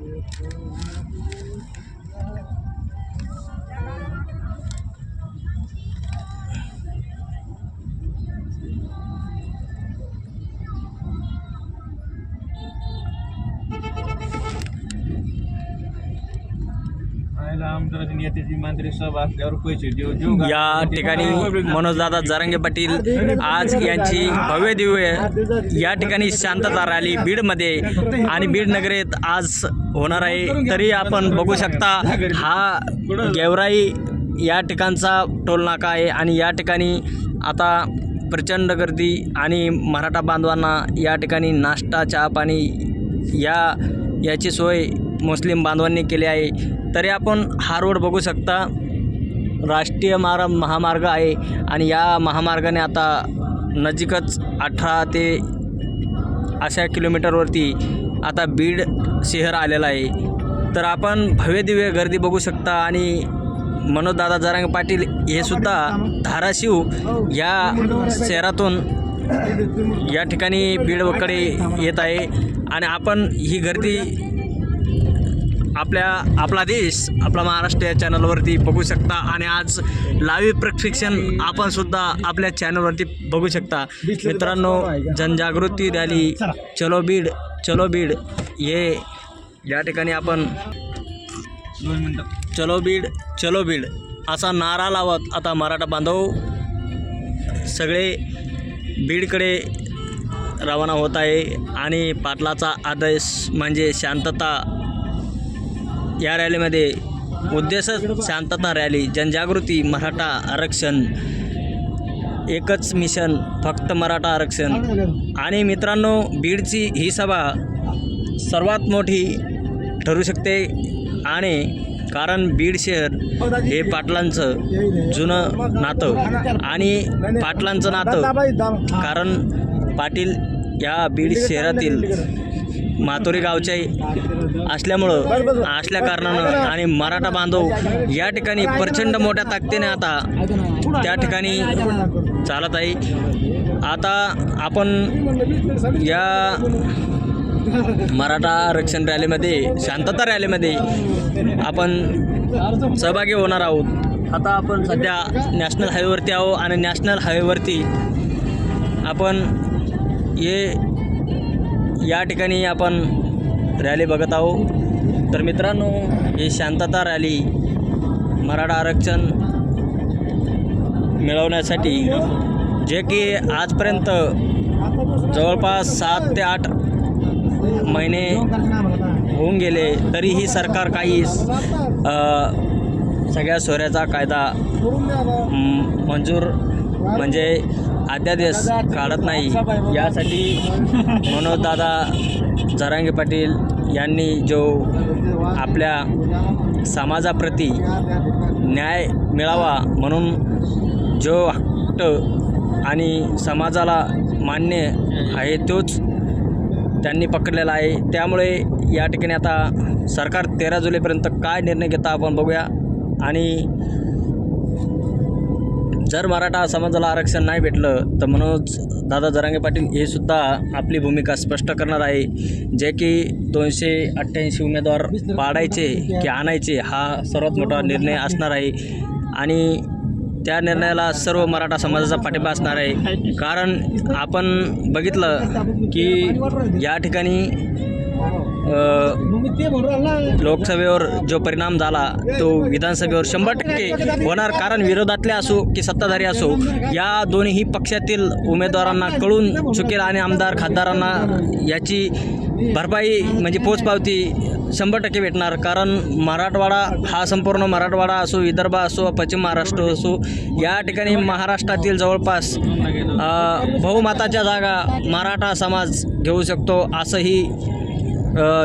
Thank. या ठिकाणी मनोजदादा जरांगे पाटील आज यांची भव्य दिव्य या ठिकाणी शांतता रॅली बीडमध्ये आणि बीड नगरीत आज होणार आहे. तरी आपण बघू शकता हा गेवराई या ठिकाणचा टोलनाका आहे आणि या ठिकाणी आता प्रचंड गर्दी आणि मराठा बांधवांना या ठिकाणी नाश्ता चहा पाणी या याची सोय मुस्लिम बांधवांनी केली आहे. तरी आपण हा रोड बघू शकता. राष्ट्रीय मार्ग महामार्ग आहे आणि या महामार्गाने आता नजीकच अठरा ते अशा किलोमीटरवरती आता बीड शहर आलेलं आहे. तर आपण भव्य दिव्य गर्दी बघू शकता आणि मनोजदादा जरांग पाटील हे सुद्धा धाराशिव या शहरातून या ठिकाणी बीडकडे येत आहे. आणि आपण ही गर्दी आपल्या आपला देश आपला महाराष्ट्र या चॅनलवरती बघू शकता. आणि आज लाईव्ह प्रशिक्षण आपण सुद्धा आपल्या चॅनलवरती बघू शकता. मित्रांनो जनजागृती रॅली चलो बीड चलो बीड. हे या ठिकाणी आपण दोन मिनटं. चलो बीड चलो बीड. असा नारा लावत आता मराठा बांधव सगळे बीडकडे रवाना होत आहे. आणि पाटलाचा आदेश म्हणजे शांतता या रॅलीमध्ये उद्देशच शांतता रॅली जनजागृती मराठा आरक्षण एकच मिशन फक्त मराठा आरक्षण. आणि मित्रांनो बीडची ही सभा सर्वात मोठी ठरू शकते आणि कारण बीड शहर हे पाटलांचं जुनं नातं आणि पाटलांचं नातं. कारण पाटील या बीड शहरातील मातोरी गावचे असल्यामुळं असल्या कारणानं आणि मराठा बांधव या ठिकाणी प्रचंड मोठ्या ताकदीने आता त्या ठिकाणी चालत आहे. आता आपण या मराठा आरक्षण रॅलीमध्ये शांतता रॅलीमध्ये आपण सहभागी होणार आहोत. आता आपण सध्या नॅशनल हायवेवरती आहो आणि नॅशनल हायवेवरती आपण हे या ठिकाणी आपण रॅली बघत आहोत. तर मित्रांनो ही शांतता रॅली मराठा आरक्षण मिळवण्यासाठी जे की आजपर्यंत जवळपास सात ते आठ महिने होऊन गेले तरीही सरकार काही सगळ्या सोऱ्याचा कायदा मंजूर म्हणजे अध्यादेश काढत नाही. यासाठी मनोजदादा जरांगे पाटील यांनी जो आपल्या समाजाप्रती न्याय मिळावा म्हणून जो हट्ट आणि समाजाला मान्य आहे तोच त्यांनी पकडलेला आहे. त्यामुळे या ठिकाणी आता सरकार तेरा जुलैपर्यंत काय निर्णय घेता आपण बघूया. आणि जर मराठा समाजाला आरक्षण नाही भेटलं तर मनोज दादा जरांगे पाटील हे सुद्धा आपली भूमिका स्पष्ट करणार आहे. जे की दोनशे अठ्ठ्याऐंशी उमेदवार पाडायचे की आणायचे हा सर्वात मोठा निर्णय असणार आहे. आणि त्या निर्णयाला सर्व मराठा समाजाचा पाठिंबा असणार आहे. कारण आपण बघितलं की या ठिकाणी लोकसभेवर जो परिणाम झाला तो विधानसभेवर शंभर टक्के होणार कारण विरोधातले असो की सत्ताधारी असो या दोन्ही पक्षातील उमेदवारांना कळून चुकेल आणि आमदार खासदारांना याची भरपाई म्हणजे पोचपावती शंभर टक्के भेटणार. कारण मराठवाडा हा संपूर्ण मराठवाडा असो विदर्भ असो पश्चिम महाराष्ट्र असो या ठिकाणी महाराष्ट्रातील जवळपास बहुमताच्या जागा मराठा समाज घेऊ शकतो असंही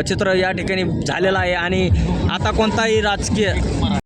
चित्र या ठिकाणी झालेलं आहे आणि आता कोणताही राजकीय